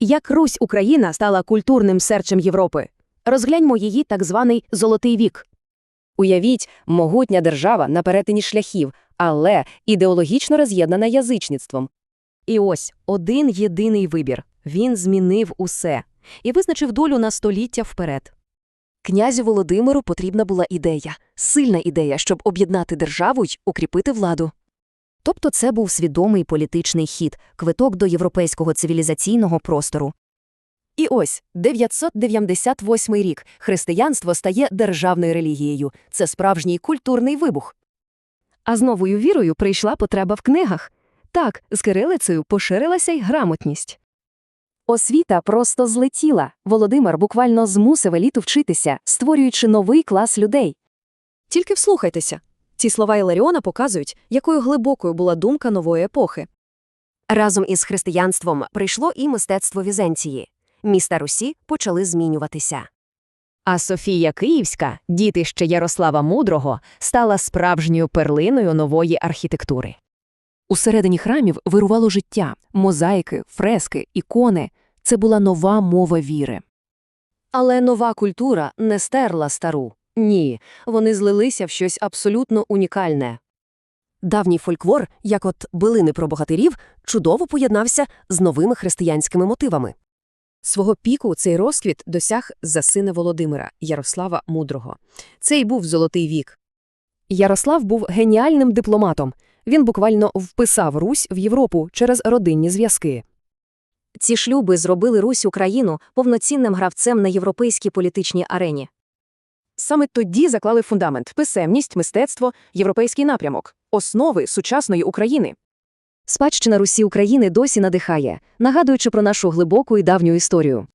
Як Русь Україна стала культурним серцем Європи? Розгляньмо її так званий «золотий вік». Уявіть, могутня держава на перетині шляхів, але ідеологічно роз'єднана язичництвом. І ось один єдиний вибір. Він змінив усе і визначив долю на століття вперед. Князю Володимиру потрібна була ідея, сильна ідея, щоб об'єднати державу й укріпити владу. Тобто це був свідомий політичний хід, квиток до європейського цивілізаційного простору. І ось 998 рік християнство стає державною релігією. Це справжній культурний вибух. А з новою вірою прийшла потреба в книгах. Так, з кирилицею поширилася й грамотність. Освіта просто злетіла. Володимир буквально змусив еліту вчитися, створюючи новий клас людей. Тільки вслухайтеся. Ці слова Іларіона показують, якою глибокою була думка нової епохи. Разом із християнством прийшло і мистецтво Візенції. Міста Русі почали змінюватися. А Софія Київська, дітище Ярослава Мудрого, стала справжньою перлиною нової архітектури. Усередині храмів вирувало життя, мозаїки, фрески, ікони. Це була нова мова віри. Але нова культура не стерла стару. Ні, вони злилися в щось абсолютно унікальне. Давній фольклор, як от билини про богатирів, чудово поєднався з новими християнськими мотивами. Свого піку цей розквіт досяг за сина Володимира, Ярослава Мудрого. Це й був золотий вік. Ярослав був геніальним дипломатом. Він буквально вписав Русь в Європу через родинні зв'язки. Ці шлюби зробили Русь Україну повноцінним гравцем на європейській політичній арені. Саме тоді заклали фундамент писемність, мистецтво, європейський напрямок, основи сучасної України. Спадщина Русі України досі надихає, нагадуючи про нашу глибоку і давню історію.